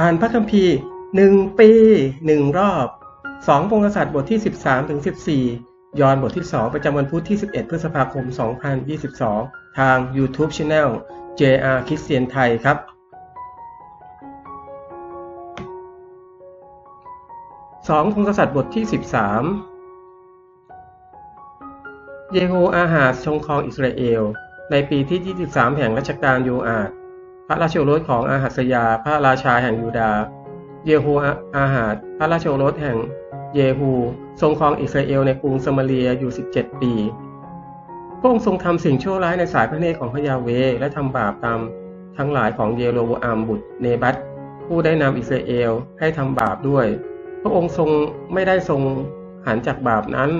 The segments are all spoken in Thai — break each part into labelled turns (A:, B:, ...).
A: อ่านพระคัมภีร์หนึ่งปีหนึ่งรอบสองพงศษัตริย์บทที่13ถึง14ยอนบทที่2ประจำวันพุธที่11พฤษภาคม2022ทาง YouTube Channel JR คริสเตียนไทยครับ สองพงศษัตริย์บทที่13เยโฮอาหาสชงครองอิสราเอล ในปีที่ 23 แห่งรัชกาลโยอาด พระราชโอรสของอาหัสยา พระราชาแห่งยูดาห์เยโฮอาหาดพระราชโอรสแห่งเยฮู ทรงครองอิสราเอลในกรุงสมาเรียอยู่ 17 ปีพระองค์ทรงทำสิ่งชั่วร้ายในสายพระเนตรของพระยาเวและทำบาปตามทั้งหลายของเยโรบอัมบุตรเนบัตผู้ได้นำอิสราเอลให้ทำบาปด้วย พระองค์ทรงไม่ได้ทรงหันจากบาปนั้น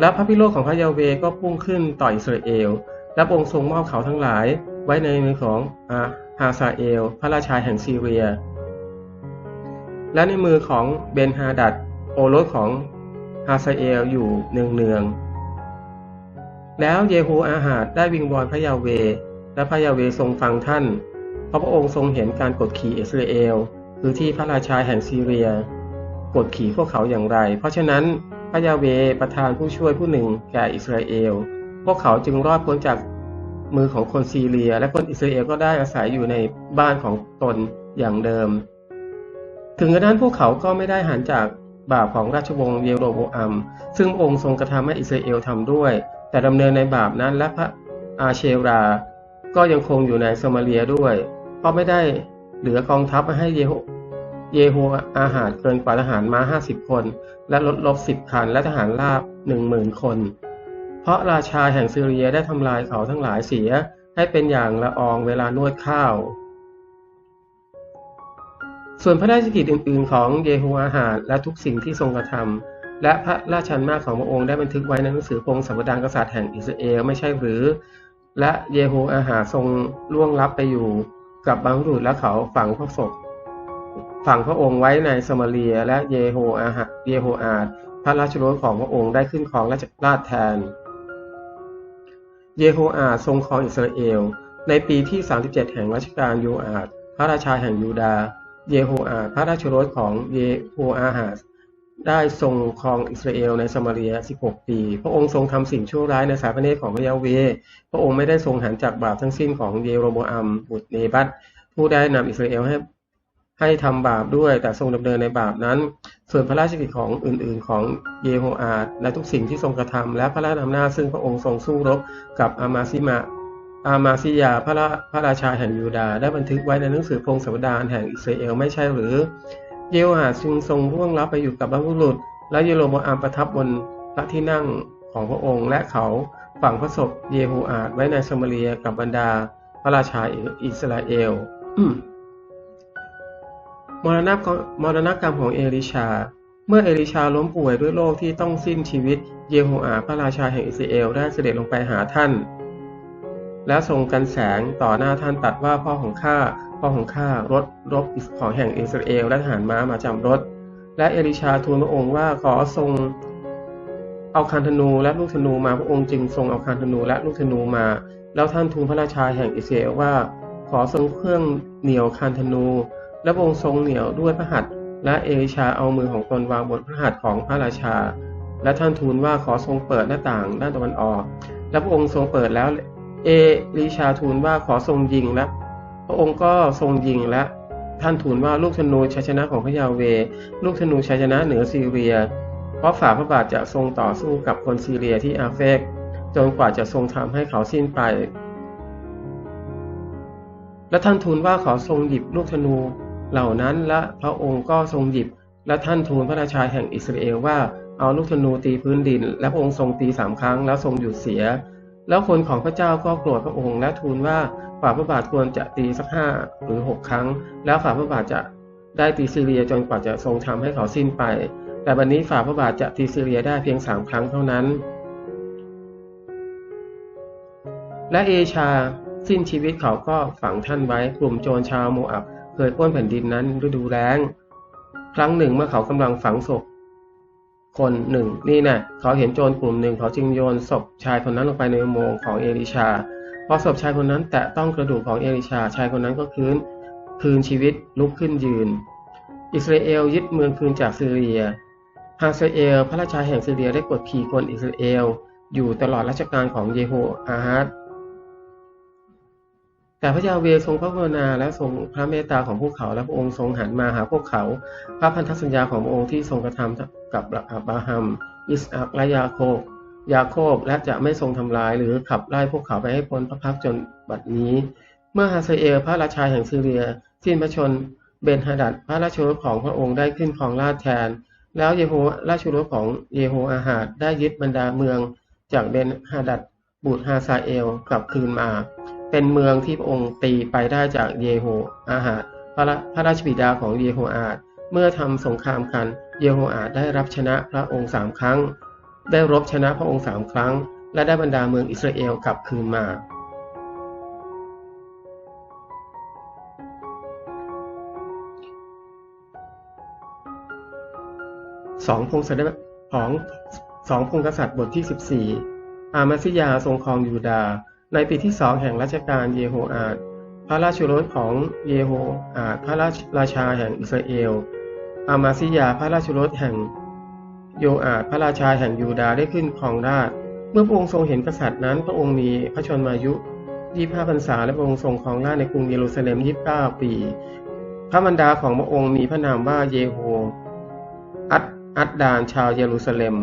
A: และพระพิโรธของพระยาเวก็พุ่งขึ้นต่ออิสราเอล และพระองค์ทรงมอบเขาทั้งหลาย ไว้ในมือของอาฮาซาเอล พระราชาแห่งซีเรีย และในมือของเบนฮาดัดโอรสของฮาซาเอลอยู่เนืองๆแล้วเยฮูอาหาดได้วิงวอนพระยาเว และพระยาเวทรงฟังท่าน เพราะพระองค์ทรงเห็นการกดขี่อิสราเอล คือที่พระราชาแห่งซีเรีย กดขี่พวกเขาอย่างไร เพราะฉะนั้นพระยาเวประทานผู้ช่วยผู้หนึ่งแก่อิสราเอล พวกเขาจึงรอดพ้นจาก มือของคนซีเรีย และคนอิสราเอลก็ได้อาศัยอยู่ในบ้านของตนอย่างเดิม ถึงกระนั้นพวกเขาก็ไม่ได้หันจากบาปของราชวงศ์เยโรโบอัม ซึ่งองค์ทรงกระทำให้อิสราเอลทำด้วย แต่ดำเนินในบาปนั้นและพระอาเชรา ก็ยังคงอยู่ในสมาเรียด้วย เพราะไม่ได้เหลือกองทัพให้เยโฮเยโฮอาหารเกินกว่าทหารม้า50 คน และรถลบ 10 คัน และทหารราบ 10,000 คน เพราะราชาแห่งซีเรียได้ทำลายเขาทั้งหลายเสียให้เป็นอย่างละอองเวลานวดข้าว ส่วนพระราชกิจอื่น ๆ ของเยโฮอาหาและทุกสิ่งที่ทรงกระทำและพระราชันมากของพระองค์ได้บันทึกไว้ในหนังสือพงศาวดารกษัตริย์แห่งอิสราเอลไม่ใช่หรือ และเยโฮอาหาทรงล่วงลับไปอยู่กับบางรุษและเขาฝังพระศพฝังพระองค์ไว้ในสมาเรียและเยโฮอาหาเยโฮอาดพระราชโอรสของพระองค์ได้ขึ้นครองราชราชแทน เยโฮอาทรงครองอิสราเอล ในปีที่ 37 แห่งรัชกาลยูอาดพระราชาแห่งยูดาห์เยโฮอาพระราชรสของเยโฮอาหาสได้ทรงครองอิสราเอลในสมาเรีย 16 ปี พระองค์ทรงทำสิ่งชั่วร้ายในสายพระเนตรของพระยาเว พระองค์ไม่ได้ทรงหันจากบาปทั้งสิ้นของเยโรโบอัมบุตรเนบัตผู้ได้นำอิสราเอลให้ ให้ทำบาปด้วยแต่ทรงดำเนินในบาปนั้น ส่วนพระราชกิจของอื่นๆ ของเยโฮอาดและทุกสิ่งที่ทรงกระทำและพระราชอำนาจซึ่งพระองค์ทรงสู้รบกับอามาซิมาอามาซิยาพระราพระราชาแห่งยูดาได้บันทึกไว้ในหนังสือพงศาวดารแห่งอิสราเอลไม่ใช่หรือ เยโฮอาดจึงทรงร่วงลับไปอยู่กับบรรพบุรุษ และเยโรโบอามประทับบนพระที่นั่งของพระองค์และเขาฝังพระศพเยโฮอาดไว้ในสมาเรียกับบรรดาพระราชาอิสราเอล มรณะมรณกรรมของเอลิชา เมื่อเอลิชาล้มป่วยด้วยโรคที่ต้องสิ้นชีวิต เยโฮอาพระราชาแห่งอิสราเอลได้เสด็จลงไปหาท่าน และทรงกันแสงต่อหน้าท่านตัดว่าพ่อของข้าพ่อของข้ารถรบของแห่งอิสราเอลและทหารม้ามาจำรถ และเอลิชาทูลพระองค์ว่าขอทรงเอาคันธนูและลูกธนูมาพระองค์จึงทรงเอาคันธนูและลูกธนูมา แล้วท่านทูลพระราชาแห่งอิสราเอลว่า ขอทรงเครื่องเหนียวคันธนู และพระองค์ทรงเหนียวด้วยพระหัตถ์และเอลิชาเอามือของตนวางบนพระหัตถ์ของพระราชา และท่านทูลว่าขอทรงเปิดหน้าต่างด้านตะวันออก และพระองค์ทรงเปิดแล้ว เอลีชาทูลว่าขอทรงยิงและ พระองค์ก็ทรงยิงและ ท่านทูลว่าลูกธนูชัยชนะของพระยาเว ลูกธนูชัยชนะเหนือซีเรีย เพราะฝ่าพระบาทจะทรงต่อสู้กับคนซีเรียที่อาเฟกจนกว่าจะทรงทำให้เขาสิ้นไปและท่านทูลว่าขอทรงหยิบลูกธนู เหล่านั้นและพระองค์ก็ทรงหยิบ และท่านทูลพระราชาแห่งอิสราเอลว่าเอาลูกธนูตีพื้นดิน และพระองค์ทรงตีสามครั้งแล้วทรงหยุดเสีย แล้วคนของพระเจ้าก็โกรธพระองค์และทูลว่าฝ่าพระบาทควรจะตีสักห้าหรือหกครั้ง แล้วฝ่าพระบาทจะได้ตีซีเรียจนกว่าจะทรงทำให้เขาสิ้นไป แต่วันนี้ฝ่าพระบาทจะตีซีเรียได้เพียงสามครั้งเท่านั้น และเอชาสิ้นชีวิตเขาก็ฝังท่านไว้กลุ่มโจรชาวโมอับ เคยพ้นแผ่นดินนั้นฤดูแล้ง ครั้งหนึ่งเมื่อเขากำลังฝังศพ คนหนึ่งนี่นะเขาเห็นโจรกลุ่มหนึ่งเขาจึงโยนศพชายคนนั้นลงไปในอุโมงค์ของเอลิชาพอศพชายคนนั้นแตะต้องกระดูกของเอลิชาชายคนนั้นก็คืนคืนชีวิตลุกขึ้นยืน อิสราเอลยึดเมืองคืนจากซีเรียฮาเซเอล พระราชาแห่งซีเรียได้กดขี่คนอิสราเอล อยู่ตลอดรัชกาลของเยโฮอาฮัด แต่พระยาเวทรงพระกรุณาและทรงพระเมตตาของพวกเขาและพระองค์ทรงหันมาหาพวกเขา พระพันธสัญญาของพระองค์ที่ทรงกระทำกับอับราฮัม อิสอักและยาโคบยาโคบและจะไม่ทรงทำลายหรือขับไล่พวกเขาไปให้พ้นพระพักจนบัดนี้ เมื่อฮาเซเอลพระราชาแห่งซีเรีย สิ้นพระชนเบนฮาดัดพระราชรสของพระองค์ได้ขึ้นครองราชแทน แล้วเยโฮราชรสของเยโฮอาหาดได้ยึดบรรดาเมืองจากเบนฮาดัดบุตรฮาซาเอลกลับคืนมา เป็นเมืองที่พระองค์ตีไปได้จากเยโฮอาหาดพระพระราชบิดาของเยโฮอาดเมื่อทำสงครามกันเยโฮอาดได้รับชนะพระองค์สามครั้ง ได้รบชนะพระองค์สามครั้ง และได้บรรดาเมืองอิสราเอลกลับคืนมา สองพงศาวดารของสองพงกษัตริย์บทที่ 14 อามาซิยาทรงครองยูดา ในปีที่สองแห่งรัชกาลเยโฮอาดพระราชโอรสของเยโฮอาดพระราชาแห่งอิสราเอล อามาซิยาพระราชโอรสแห่งโยอาดพระราชาแห่งยูดาได้ขึ้นครองราชเมื่อพระองค์ทรงเห็นกษัตริย์นั้น พระองค์มีพระชนมายุยี่ห้าพรรษาและพระองค์ทรงครองราชในกรุงเยรูซาเล็มยี่สิบเก้าปี พระบรรดาของพระองค์มีพระนามว่าเยโฮอัดอัดดานชาวเยรูซาเล็ม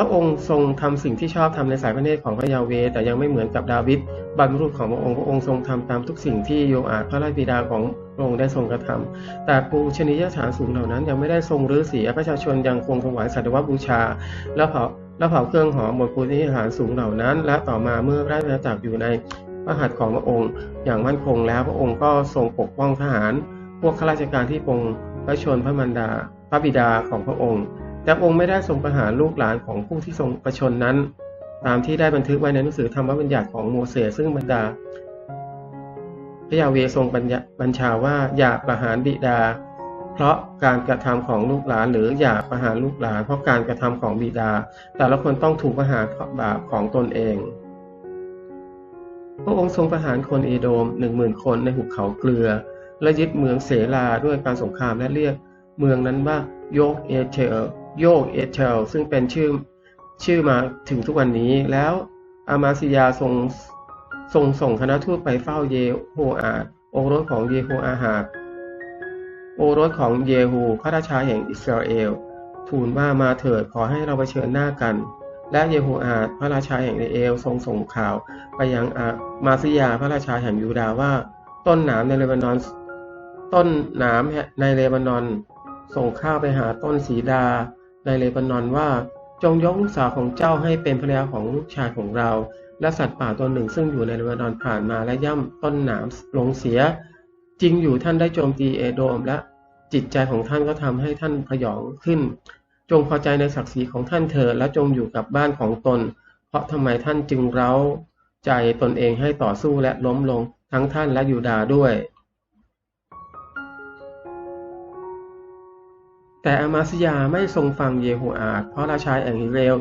A: พระองค์ทรงทำสิ่งที่ชอบทำในสายพระเนตรของพระยาเว แต่ยังไม่เหมือนกับดาวิดบรรพบุรุษของพระองค์พระองค์ทรงทำตามทุกสิ่งที่โยอาดพระราชบิดาของพระองค์ได้ทรงกระทำแต่ปูชนียสถานสูงเหล่านั้น ยังไม่ได้ทรงรื้อเสียประชาชนยังคงถวายสัตวบูชา และเผาและเผาเครื่องหอมบนปูชนียสถานสูงเหล่านั้น และต่อมาเมื่อราชอาณาจักรอยู่ในพระหัตถ์ของพระองค์ อย่างมั่นคงแล้วพระองค์ก็ทรงปกป้องทหาร พวกข้าราชการที่ปงพระชนพระมารดา พระบิดาของพระองค์ แต่องค์ไม่ได้ทรงประหารลูกหลานของผู้ที่ทรงประชนนั้น ตามที่ได้บันทึกไว้ในหนังสือธรรมบัญญัติของโมเสสซึ่งบรรดา พระยาเวทรงบัญชาว่าอย่าประหารบิดา เพราะการกระทำของลูกหลานหรืออย่าประหารลูกหลาน เพราะการกระทำของบิดา แต่ละคนต้องถูกประหารเพราะบาปของตนเอง พระองค์ทรงประหารคนเอโดมหนึ่งหมื่นคนในหุบเขาเกลือ และยึดเมืองเสลาด้วยการสงครามและเรียกเมืองนั้นว่าโยกเอเชล โยกเอเชลซึ่งเป็นชื่อชื่อมาถึงทุกวันนี้ แล้วอามาซิยาทรงทรงส่งคณะทูตไปเฝ้าเยโฮอาดโอรสของเยโฮอาหาดโอรสของเยฮูพระราชาแห่งอิสราเอล ทูลว่ามาเถิดขอให้เราไปเชิญหน้ากัน และเยโฮอาดพระราชาแห่งอิสราเอลทรงส่งข่าว ไปยังอามาซิยาพระราชาแห่งยูดาว่า ต้นหนามในเลบานอน ต้นหนามในเลบานอน ส่งข้าวไปหาต้นสีดา ในเลบานอนว่า จงยกลูกสาวของเจ้าให้เป็นภรรยาของลูกชายของเรา และสัตว์ป่าตัวหนึ่งซึ่งอยู่ในเลบานอนผ่านมาและย่ำต้นหนามลงเสีย จริงอยู่ท่านได้โจมตีเอโดมและจิตใจของท่านก็ทำให้ท่านพยองขึ้น จงพอใจในศักดิ์ศรีของท่านเถิดและจงอยู่กับบ้านของตน เพราะทำไมท่านจึงเร้าใจตนเองให้ต่อสู้และล้มลงทั้งท่านและยูดาด้วย แต่อามาซิยาไม่ทรงฟังเยโฮอาดเพราะราชาแห่งอิสราเอล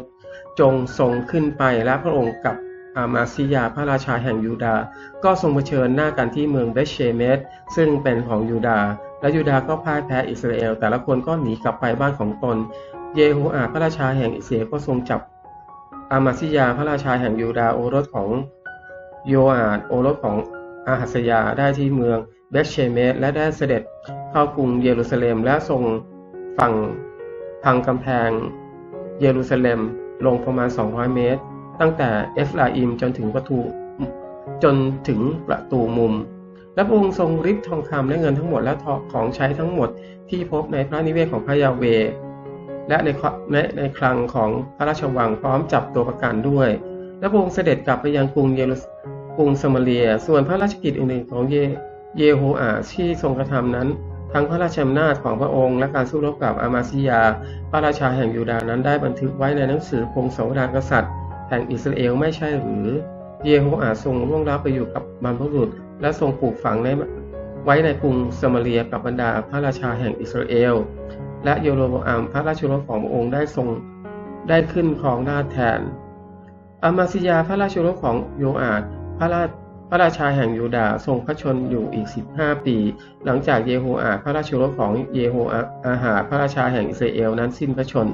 A: จงทรงขึ้นไปและพระองค์กับอามาซิยาพระราชาแห่งยูดา ก็ทรงเผชิญหน้ากันที่เมืองเบชเชเมสซึ่งเป็นของยูดา และยูดาก็พ่ายแพ้อิสราเอล แต่ละคนก็หนีกลับไปบ้านของตน เยโฮอาดพระราชาแห่งอิสราเอลก็ทรงจับอามาซิยาพระราชาแห่งยูดาโอรสของโยอาดโอรสของอาหัสยาได้ที่เมืองเบชเชเมสและได้เสด็จเข้ากรุงเยรูซาเล็มและทรง ฝั่งพังกำแพง เยรูซาเล็มลงประมาณ 200 เมตร ตั้งแต่เอฟราอิมจนถึงประตูจนถึงประตูมุม และพระองค์ทรงริบทองคำและเงินทั้งหมดและของใช้ทั้งหมดที่พบในพระนิเวศของพระยาเว และในในในคลังของพระราชวังพร้อมจับตัวประกันด้วย และพระองค์เสด็จกลับไปยังกรุงเยรูกรุงสมาเรีย ส่วนพระราชกิจอื่นๆของเยเยโฮอาที่ทรงกระทำนั้น ทั้งพระราชอำนาจของพระองค์และการสู้รบกับอามาซิยา พระราชาแห่งยูดาห์นั้นได้บันทึกไว้ในหนังสือพงศาวดารกษัตริย์ แห่งอิสราเอลไม่ใช่หรือ เยโฮอาทรงล่วงลับไปอยู่กับบรรพบุรุษ และทรงปลูกฝังในไว้ในกรุงสมาเรียกับบรรดาพระราชาแห่งอิสราเอล และโยโรบอัมพระราชโอรสของพระองค์ได้ทรงได้ขึ้นครองราชแทนอามาซิยาพระราชโอรสของโยอาดพระรา พระราชาแห่งยูดาห์ทรงพระชนอยู่อีก 15 ปี หลังจากเยโฮอาพระราชรสของเยโฮอาหาพระราชาแห่งอิสราเอลนั้นสิ้นพระชน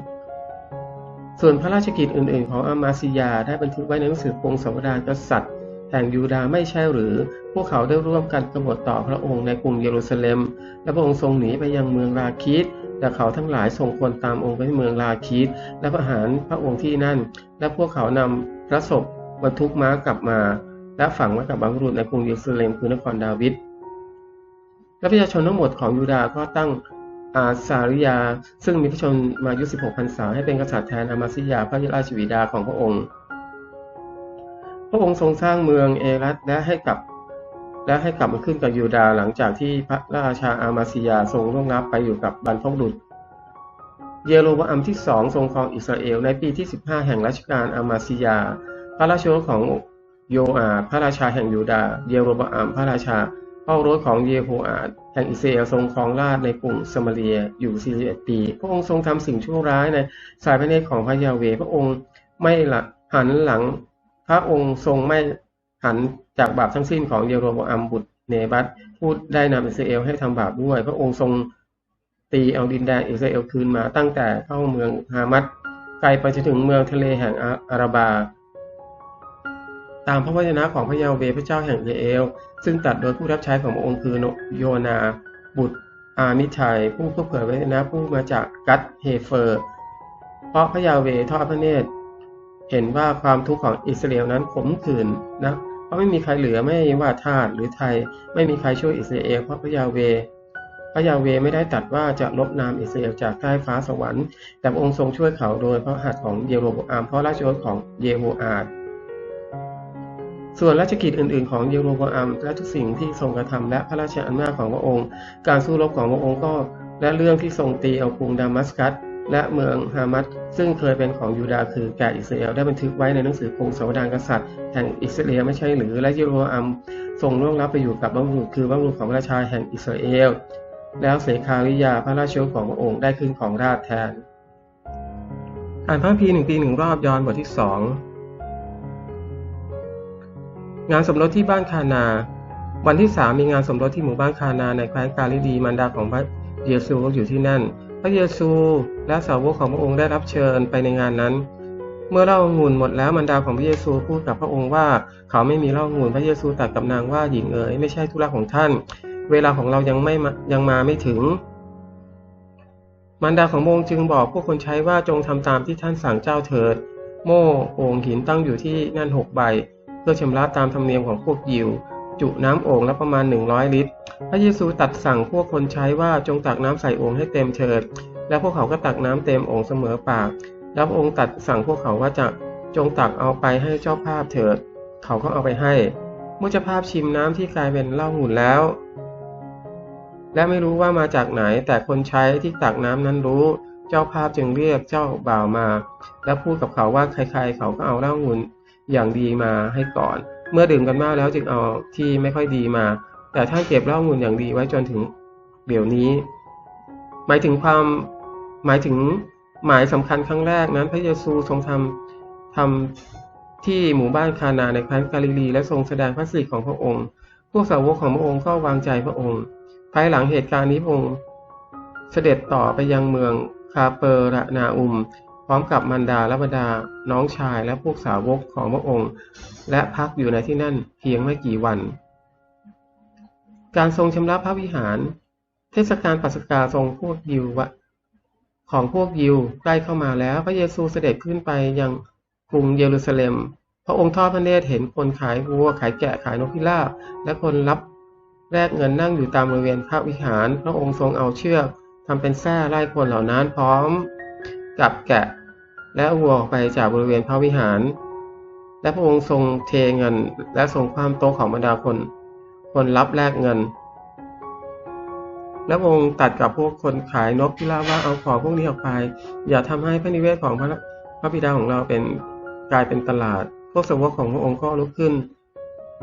A: ส่วนพระราชกิจอื่น ๆ ของอามาซิยาได้บันทึกไว้ในหนังสือพงศาวดารกษัตริย์แห่งยูดาห์ไม่ใช่หรือ พวกเขาได้ร่วมกันกบฏต่อพระองค์ในกรุงเยรูซาเล็ม และพระองค์ทรงหนีไปยังเมืองลาคิดแต่เขาทั้งหลายส่งคนตามองค์ไปที่เมืองลาคิดและประหารพระองค์ที่นั่น และพวกเขานำพระศพบรรทุกม้ากลับมา และฝังไว้กับบางรุษในกรุงเยรูซาเล็มคือนครดาวิดและประชาชนทั้งหมดของยูดาห์ก็ตั้งอาซาริยา ซึ่งมีพระชนมายุ 16พรรษาให้เป็นกษัตริย์แทนอามาซิยาพระราชวิดาของพระองค์ พระองค์ทรงสร้างเมืองเอรัตและให้กับและให้กลับมาขึ้นกับยูดาห์หลังจากที่พระราชาอามาซิยาทรงล่วงลับไปอยู่กับบรรพบุรุษ เยโรบอัมที่สองทรงครองอิสราเอลในปีที่ 15 แห่งรัชกาลอามาซิยา พระราชโอรของ โยอาพระราชาแห่งยูดาห์เยโรบอัมพระราชาพระโอรสของเยโฮอาดแห่งอิสราเอลทรงครองราชในกรุงสมาเรียอยู่41ปี พระองค์ทรงทำสิ่งชั่วร้ายในสายพระเนตรของพระยาเว พระองค์ไม่หลักหันหลัง พระองค์ทรงไม่หันจากบาปทั้งสิ้นของเยโรบอัมบุตรเนบัตพูดได้นำอิสราเอลให้ทำบาปด้วย พระองค์ทรงตีเอาดินแดนอิสราเอลคืนมาตั้งแต่เข้าเมืองฮามัดไกลไปจนถึงเมืองทะเลแห่งอาราบา ตามพระวจนะของพระยาเวพระเจ้าแห่งอิสราเอล ซึ่งตัดโดยผู้รับใช้ของพระองค์คือโยนา บุตรอามิชัย ผู้เผยพระวจนะผู้มาจากกัตเฮเฟอร์ เพราะพระยาเวทอดพระเนตร เห็นว่าความทุกข์ของอิสราเอลนั้นขมขื่นนะเพราะไม่มีใครเหลือไม่ว่าทาสหรือไทย ไม่มีใครช่วยอิสราเอลเพราะพระยาเวพระยาเวไม่ได้ตัดว่าจะลบนามอิสราเอลจากใต้ฟ้าสวรรค์ แต่องค์ทรงช่วยเขาโดยพระหัตถ์ของเยโรบอามเพราะราชโอรของเยโฮอาด ส่วนราชกิจอื่น ๆ ของเยโรบอัมและทุกสิ่งที่ทรงกระทำและพระราชอำนาจของพระองค์ การสู้รบของพระองค์ก็ และเรื่องที่ทรงตีเอากรุงดามัสกัสและเมืองฮามัดซึ่งเคยเป็นของยูดาห์คือแก่อิสราเอลได้บันทึกไว้ในหนังสือพงศาวดารกษัตริย์แห่งอิสราเอลไม่ใช่หรือและเยโรอัมทรงล่วงลับไปอยู่กับบังรุษคือบังรุษของระราชาแห่งอิสราเอลแล้วเสคาริยาพระราชโอของพระองค์ได้ขึ้นของราชแทน อ่านพระพีหนึ่งปีหนึ่งรอบย้อนบทที่สอง งานสมรสที่บ้านคานา วันที่สามมีงานสมรสที่หมู่บ้านคานาในแคว้นกาลิดีมารดาของพระเยซูอยู่ที่นั่น พระเยซูและสาวกของพระองค์ได้รับเชิญไปในงานนั้น เมื่อเล่างุ่นหมดแล้วมารดาของพระเยซูพูดกับพระองค์ว่าเขาไม่มีเล่างุ่นพระเยซูตรัสกับนางว่าหญิงเอ๋ยไม่ใช่ธุระของท่าน เวลาของเรายังไม่ยังมาไม่ถึงมารดาของพระองจึงบอกพวกคนใช้ว่าจงทำตามที่ท่านสั่งเจ้าเถิด โม่โอ่งหินตั้งอยู่ที่นั่นหกใบ เพื่อชำระตามธรรมเนียมของพวกยิว จุน้ำโอ่งละประมาณ 100 ลิตร พระเยซูตัดสั่งพวกคนใช้ว่าจงตักน้ำใส่โอ่งให้เต็มเถิด แล้วพวกเขาก็ตักน้ำเต็มโอ่งเสมอปาก แล้วพระองค์ตัดสั่งพวกเขาว่าจะจงตักเอาไปให้เจ้าภาพเถิด เขาก็เอาไปให้ เมื่อเจ้าภาพชิมน้ำที่กลายเป็นเหล้าหุ่นแล้ว และไม่รู้ว่ามาจากไหน แต่คนใช้ที่ตักน้ำนั้นรู้เจ้าภาพจึงเรียกเจ้าบ่าวมา และพูดกับเขาว่าใครๆ เขาก็เอาเหล้าหุ่น อย่างดีมาให้ก่อน เมื่อดื่มกันมากแล้วจึงเอาที่ไม่ค่อยดีมา แต่ท่านเก็บเหล้างุ่นอย่างดีไว้จนถึงเดี๋ยวนี้ หมายถึงความหมายถึงหมายสำคัญครั้งแรกนั้น พระเยซูทรงทำทำที่หมู่บ้านคานาในแคว้นกาลิลีและทรงแสดงพระสิทธิ์ของพระองค์ พวกสาวกของพระองค์ก็วางใจพระองค์ ภายหลังเหตุการณ์นี้พระองค์เสด็จต่อไปยังเมืองคาเปอร์นาอุม พร้อมกับมันดาและบรรดาน้องชายและพวกสาวกของพระองค์ และพักอยู่ในที่นั่นเพียงไม่กี่วัน การทรงชำระพระวิหาร เทศกาลปัสกาทรงพวกยิวของพวกยิวใกล้เข้ามาแล้วพระเยซูเสด็จขึ้นไปยังกรุงเยรูซาเล็ม พระองค์ทอดพระเนตรเห็นคนขายวัวขายแกะขายนกพิราบและคนรับแลกเงินนั่งอยู่ตามบริเวณพระวิหาร พระองค์ทรงเอาเชือกทำเป็นแส้ไล่คนเหล่านั้นพร้อม กับแกะ และวัวออกไปจากบริเวณพระวิหาร และพระองค์ทรงเทเงินและทรงความโต๊ะของบรรดาคน คนรับแลกเงิน และพระองค์ตัดกับพวกคนขายนกพิราบว่าเอาของพวกนี้ออกไป อย่าทำให้พระนิเวศของพระพระบิดาของเราเป็นกลายเป็นตลาด พวกสาวกของพระองค์ก็ลุกขึ้น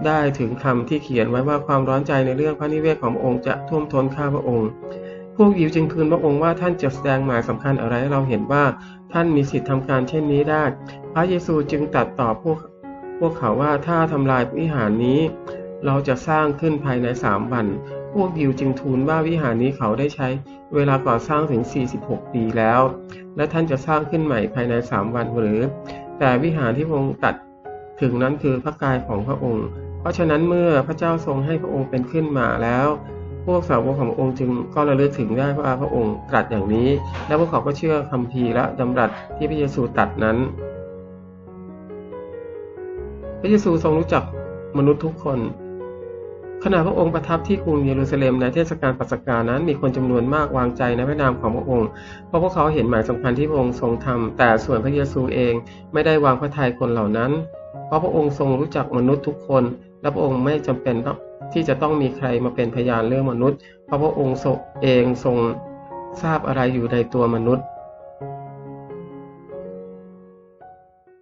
A: ได้ถึงคำที่เขียนไว้ว่าความร้อนใจในเรื่องพระนิเวศของพระองค์จะท่วมท้นข้าพระองค์ พวกยิวจึงคืนพระองค์ว่าท่านจะแสดงหมายสำคัญอะไรให้เราเห็นว่าท่านมีสิทธิทำการเช่นนี้ได้ พระเยซูจึงตัดตอบพวกพวกเขาว่าถ้าทำลายวิหารนี้ เราจะสร้างขึ้นภายในสามวัน พวกยิวจึงทูลว่าวิหารนี้เขาได้ใช้เวลาก่อสร้างถึง 46 ปีแล้ว และท่านจะสร้างขึ้นใหม่ภายในสามวันหรือ แต่วิหารที่พระองค์ตัดถึงนั้นคือพระกายของพระองค์ เพราะฉะนั้นเมื่อพระเจ้าทรงให้พระองค์เป็นขึ้นมาแล้ว พวกสาวกของพระองค์จึงก็ระลึกถึงได้ว่าพระองค์ตรัสอย่างนี้ และพวกเขาก็เชื่อคัมภีและดำรัสที่พระเยซูตรัสนั้น พระเยซูทรงรู้จักมนุษย์ทุกคน ขณะพระองค์ประทับที่กรุงเยรูซาเล็มในเทศกาลปัสกานั้น มีคนจำนวนมากวางใจในพระนามของพระองค์ เพราะพวกเขาเห็นหมายสำคัญที่พระองค์ทรงทำแต่ส่วนพระเยซูเองไม่ได้วางพระทัยคนเหล่านั้น เพราะพระองค์ทรงรู้จักมนุษย์ทุกคน และพระองค์ไม่จำเป็นต้อง ที่จะต้องมีใครมาเป็นพยานเรื่องมนุษย์ เพราะพระองค์เองทรงทราบอะไรอยู่ในตัวมนุษย์